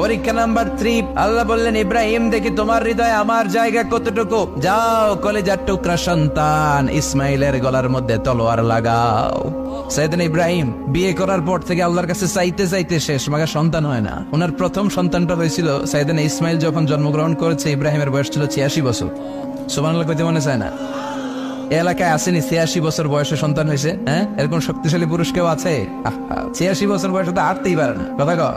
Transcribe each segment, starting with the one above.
পরীক্ষা number three আল্লাহ বললেন, ইব্রাহিম, দেখি তোমার হৃদয়ে আমার জায়গা কতটুকু? যাও, কলেজার টুকরা সন্তান, ইসমাইলের গলার মধ্যে তলোয়ার লাগাও। সাইদিন ইব্রাহিম, বিয়ে করার পর থেকে আল্লাহর কাছে চাইতে চাইতে শেষ, মাগা সন্তান হয় না। ওনার প্রথম সন্তানটা হয়েছিল সাইদিন ইসমাইল যখন জন্মগ্রহণ করেছে, ইব্রাহিমের বয়স ছিল ছিয়াশি বছর। সোমান কইতে মনে চায় না? এলাকায় আসেনি, ছিয়াশি বছর বয়সে সন্তান হয়েছে হ্যাঁ? এরকম শক্তিশালী পুরুষ কেউ আছে? ছিয়াশি বছর বয়সে তো আটতেই পারে না। কথা কর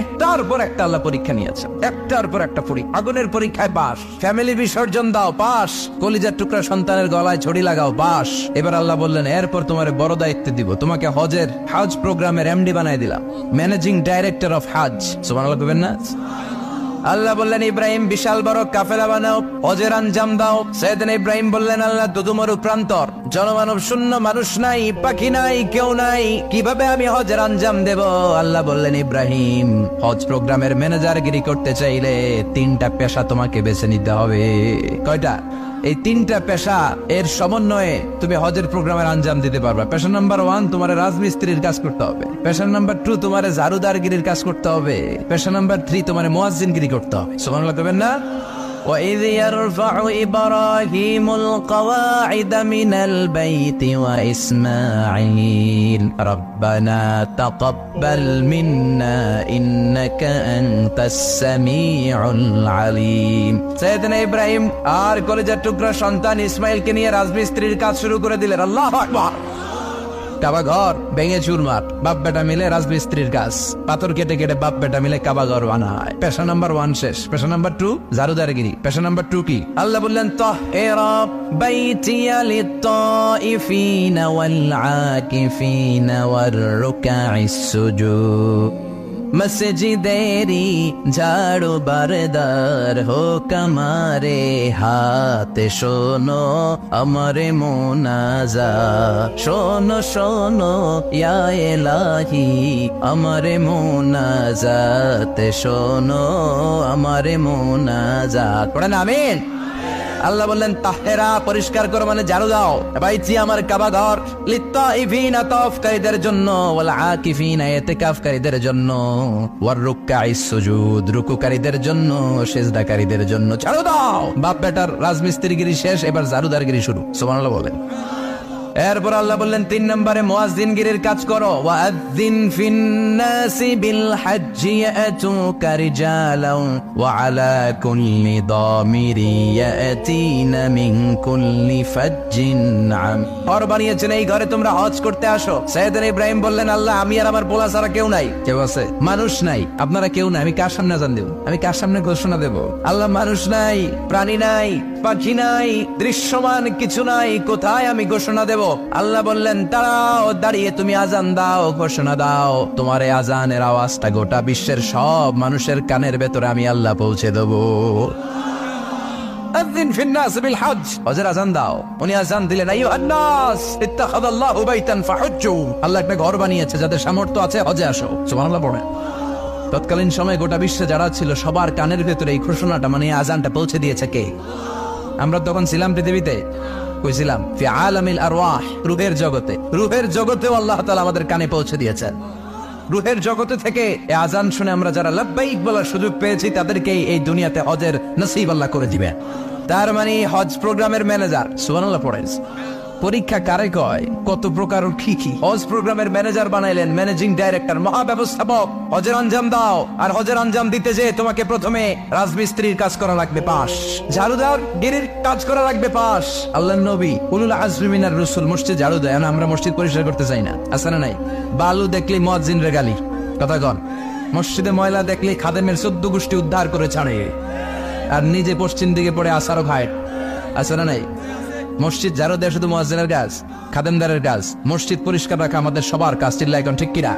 একটার পর একটা আল্লাহ পরীক্ষা নিয়েছে একটার পর একটা পরীক্ষা। আগুনের পরীক্ষায় পাস ফ্যামিলি বিসর্জন দাও পাস কলিজার টুকরা সন্তানের গলায় ছড়ি লাগাও পাস এবার আল্লাহ বললেন, এরপর তোমার বড় দায়িত্ব দিব। তোমাকে হজের হাজ প্রোগ্রামের এমডি বানাই দিলাম। ম্যানেজিং ডাইরেক্টর অফ হাজ সুমান আল্লাহ না? আল্লাহ বললেন, ইব্রাহিম, বিশাল বড় কাফেলা বানাও। হজের আঞ্জাম দাও। সেদিন ইব্রাহিম বললেন, আল্লাহ দুদুমরু প্রান্তর। জনমানব শূন্য মানুষ নাই, পাখি নাই, কেউ নাই। কীভাবে আমি হজের আঞ্জাম দেব? আল্লাহ বললেন, ইব্রাহিম, হজ প্রোগ্রামের ম্যানেজারগিরি করতে চাইলে তিনটা পেশা তোমাকে বেছে নিতে হবে। কয়টা? এই তিনটা পেশা, এর সমন্বয়ে তুমি হজের প্রোগ্রামের আঞ্জাম দিতে পারবে। পেশা নাম্বার ওয়ান, তোমার রাজমিস্ত্রির কাজ করতে হবে। পেশা নাম্বার টু, তোমার জারুদারগিরির কাজ করতে হবে। পেশা নাম্বার থ্রি, তোমার মোয়াজিনগিরি করতে হবে। সমান করবেন না? وإذ يرفع إبراهيم القواعد من البيت وإسماعيل ربنا تقبل منا إنك أنت السميع العليم سيدنا إبراهيم আর কলেজের টুকরা সন্তান ইসমাইলকে নিয়ে রাজমিস্ত্রির কাজ শুরু করে দিলেন আল্লাহ আকবার কাবা ঘর, ভেঙে চুরমার। বাপ বেটা মিলে রাজমিস্ত্রির কাজ। পাথর কেটে কেটে বাপ বেটা মিলে কাবা ঘর বানায়। পেশা নাম্বার ওয়ান শেষ। পেশা নাম্বার টু জারুদারগিরি। পেশা নাম্বার টু কি? আল্লাহ বললেন, তহ এরব ওয়ার রুকাইস সুজুদ মসজিদেরি ঝাড়ু বারদার হো কামারে হাতে। শোনো আমারে মোনাজা, শোনো শোনো, ইয়া এলাহি আমারে মোনাজাতে। শোনো আমারে মোনাজাত পড়েন আমিন। আল্লাহ বললেন, তাহেরা পরিষ্কার করো মানে ঝাড়ু দাও। বাইচি আমার কাবা ঘর। লিত্তা ইফিন আতফকারীদের জন্য আকিফিন জন্য, ওয়ার রুকাই সুজুদ, রুকুকারীদের জন্য জন্য। ঝাড়ু দাও! বাপ বেটার রাজমিস্ত্রিগিরি শেষ, এবার ঝাড়ুদারগিরি শুরু। সুবহানাল্লাহ বলেন। এরপর আল্লাহ বললেন তিন নম্বরে মুয়াজ্জিনগিরির কাজ করো। ওয়াজ্জিন ফিন্নাসি বিল হাজ্জি ইয়াতুকা রিজালান ওয়া আলা কুল্লি দামিরি ইয়াতিনা মিন কুল্লি ফাজ্জিন আম। ঘর বানিয়েছেন এই ঘরে তোমরা হজ করতে আসো। সাইয়েদনা ইব্রাহিম বললেন আল্লাহ আমি আর আমার পোলা ছাড়া কেউ নাই। কেউ আছে? মানুষ নাই। আপনারা কেউ নাই আমি কার সামনে আজান দেব? আমি কার সামনে ঘোষণা দেব? আল্লাহ মানুষ নাই প্রাণী নাই। পাখি নাই, দৃশ্যমান কিছু নাই, কোথায় আমি ঘোষণা দেব? আল্লাহ বললেন, দাঁড়াও, দাঁড়িয়ে তুমি আজান দাও, ঘোষণা দাও। তোমার এই আজানের আওয়াজটা গোটা বিশ্বের সব মানুষের কানের ভেতরে আমি আল্লাহ পৌঁছে দেবো। ঘর বানিয়েছে, যাদের সামর্থ্য আছে, হজে আসো। পড়েন। তৎকালীন সময় গোটা বিশ্বে যারা ছিল, সবার কানের ভেতরে এই ঘোষণাটা মানে আজানটা পৌঁছে দিয়েছে কে? আমরা তখন ছিলাম পৃথিবীতে, কইছিলাম, ফি আলামিল আরওয়াহ রূহের জগতে। রূহের জগতেও আল্লাহ তাআলা আমাদের কানে পৌঁছে দিয়েছেন। রুহের জগতে থেকে এই আজান শুনে আমরা যারা লাব্বাইক বলার সুযোগ পেয়েছি তাদেরকে এই দুনিয়াতে হজের নসিব আল্লাহ করে দিবে তার মানে হজ প্রোগ্রামের ম্যানেজার, সুবহানাল্লাহ পড়েন। পরীক্ষা কারে কয়? কত প্রকার কি কি? হজ প্রোগ্রামের ম্যানেজার বানাইলেন, ম্যানেজিং ডাইরেক্টর, মহাব্যবস্থাপক। হজের আঞ্জাম দাও, আর হজের আঞ্জাম দিতে যে তোমাকে প্রথমে রাজমিস্ত্রির কাজ করা লাগবে, পাস। ঝাড়ুদার গিরির কাজ করা লাগবে পাশ আল্লাহ নবী, উলুল আজমি মিনার রসুল, মসজিদ ঝাড়ু দেয় আমরা মসজিদ পরিষ্কার করতে চাই না। আছে না নাই? বালু দেখলি মজ্জিন রে গালি। কথা কন। মসজিদে ময়লা দেখলে খাদেমের চোদ্দ গোষ্ঠী উদ্ধার করে ছাড়ে আর নিজে পশ্চিম দিকে পড়ে আসারও খায় আছে না নাই? মসজিদ যারও দেয় শুধু মহাজেনের কাজ, খাদেমদারের কাজ। মসজিদ পরিষ্কার রাখা আমাদের সবার কাজ, চিল্লা এখন ঠিক কিনা?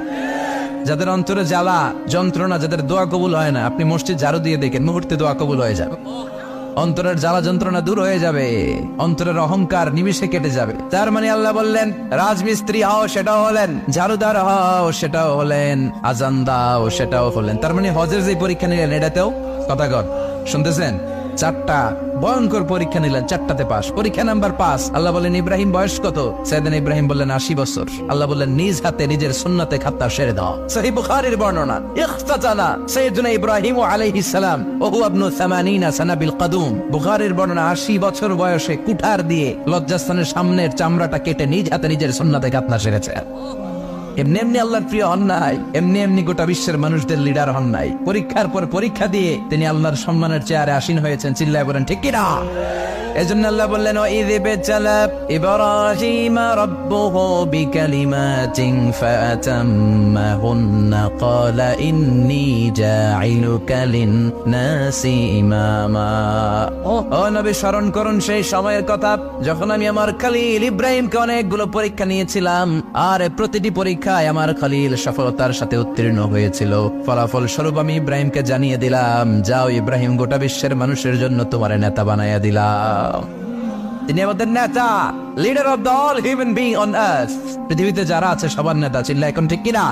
যাদের অন্তরে জ্বালা, যন্ত্রণা, যাদের দোয়া কবুল হয় না, আপনি মসজিদ ঝাড়ু দিয়ে দেখেন, মুহূর্তে দোয়া কবুল হয়ে যাবে। অন্তরের জ্বালা, যন্ত্রণা দূর হয়ে যাবে। অন্তরের অহংকার নিমিশে কেটে যাবে। তার মানে আল্লাহ বললেন, রাজমিস্ত্রি হও, সেটাও হলেন। ঝাড়ুদার হও, সেটাও হলেন। আজান দাও, সেটাও হলেন। তার মানে হজের যে পরীক্ষা নিলেন, এটাতেও কথা শুনতেছেন? চারটা ভয়ঙ্কর পরীক্ষা নিলেন, চারটাতে পাস। পরীক্ষা নাম্বার পাস আল্লাহ বলেন, ইব্রাহিম, বয়স কত? সেদিন ইব্রাহিম বললেন, আশি বছর। আল্লাহ বললেন, নিজ হাতে নিজের সুন্নতে খাত্তা সেরে দাও। সহি বুখারীর বর্ণনা, ইখতাতানা সাইয়্যিদুনা ইব্রাহিম আলাইহিস সালাম ওহু আবনু 80 সানা কাদুম। বুখারীর বর্ণনা 80 বছর বয়সে কুঠার দিয়ে লজ্জাস্থানের সামনের চামড়াটা কেটে নিজ হাতে নিজের সুন্নতে খাত্তা সেরেছে। এমনি এমনি আল্লাহর প্রিয় হন নাই, এমনি এমনি গোটা বিশ্বের মানুষদের লিডার হন নাই। পরীক্ষার পর পরীক্ষা দিয়ে তিনি আল্লাহর সম্মানের চেয়ারে আসীন হয়েছেন, চিল্লায় বলেন, ঠিক কিনা এজন্য আল্লাহ বললেন ও ইদে বেচালা ইব্রাহিম রাব্বুহু বিকালিমাতিন ফাতাম্মাহুন্না, ক্বাল ইন্নী জাইলুকা লিন-নাসি ইমামা। ও নবী শরণ করুন সেই সময়ের কথা, যখন আমি আমার খলিল ইব্রাহিমকে অনেকগুলো পরীক্ষা নিয়েছিলাম, আর প্রতিটি পরীক্ষায় আমার খলিল সফলতার সাথে উত্তীর্ণ হয়েছিল। ফলাফল স্বরূপ আমি ইব্রাহিমকে জানিয়ে দিলাম, যাও ইব্রাহিম, গোটা বিশ্বের মানুষের জন্য তোমার নেতা বানাইয়া দিলাম। তিনি আমাদের নেতা leader of the all human being on earth পৃথিবীতে যারা আছে, সবার নেতা চিল্লা এখন ঠিক কিনা?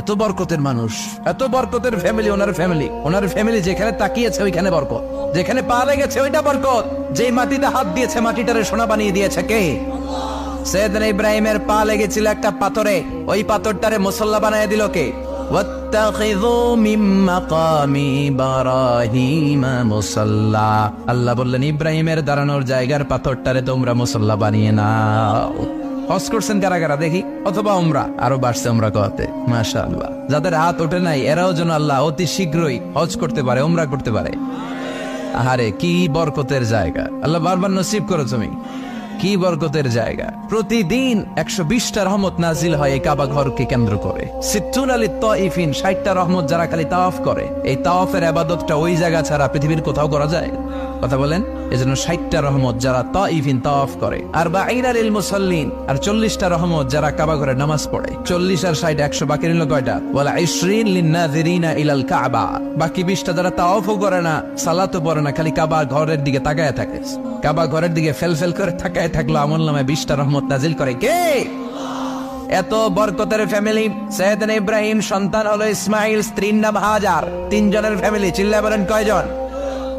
এত বরকতের মানুষ, এত বরকতের ফ্যামিলি ওনার ফ্যামিলি ওনার ফ্যামিলি যেখানে তাকিয়েছে, ওইখানে বরকত। যেখানে পা লেগেছে, ওইটা বরকত। যে মাটিতে হাত দিয়েছে, মাটিটারে সোনা বানিয়ে দিয়েছে কে? সৈয়দনা ইব্রাহিমের পা লেগেছিল একটা পাথরে। ওই পাথরটারে মুসল্লা বানায় দিল কে? واتخذوا من مقام إبراهيم মুসাল্লা আল্লাহ বললেন ইব্রাহিমের দাঁড়ানোর জায়গার পাথরটারে তোমরা মুসল্লা বানিয়ে নাও হজ করছেন কারা কারা দেখি অথবা উমরা আরো বাড়ছে উমরা কতে মাশা আল্লাহ যাদের হাত ওঠে নাই এরাও যেন আল্লাহ অতি শীঘ্রই হজ করতে পারে উমরা করতে পারে আহারে কি বরকতের জায়গা আল্লাহ বারবার নসিব করো তুমি কি বরকতের জায়গা। প্রতিদিন একশো বিশটা রহমত নাজিল হয় এই কাবা ঘরকে কেন্দ্র করে। সিদ্ধুন আলী তইফিন ষাটটা রহমত যারা খালি তাওয়াফ করে। এই তাওয়াফের আবাদতটা ওই জায়গা ছাড়া পৃথিবীর কোথাও করা যায় কথা বলেন? এজন্য ষাটটা রহমত যারা তাইফিন তাওয়াফ করে। আর বা আইনারিল মুসল্লিন, আর চল্লিশটা রহমত যারা কাবা ঘরে নামাজ পড়ে। চল্লিশ আর ষাট একশো বাকি নিল কয়টা? বলে লিন্নাযিরিনা ইলাল কাবা। বাকি বিশটা যারা তাওয়াফও করে না, সালাতও পড়ে না, খালি কাবা ঘরের দিকে তাকায় থাকে। কাবা ঘরের দিকে ফেল ফেল করে থাকায় থাকল আমল নামে বিশটা রহমত নাজিল করে কে? এত বরকতের ফ্যামিলি সৈয়দন ইব্রাহিম, সন্তান হলো ইসমাইল, স্ত্রীর নাম হাজার। তিনজনের ফ্যামিলি চিল্লা বলেন কয়জন?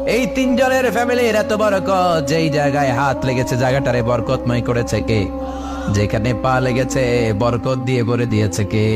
এই তিনজনের ফ্যামিলির এত বরকত, যেই জায়গায় হাত লেগেছে, জায়গাটারে বরকতময় করেছে কে? যেখানে পা লেগেছে, বরকত দিয়ে ভরে দিয়েছে কে?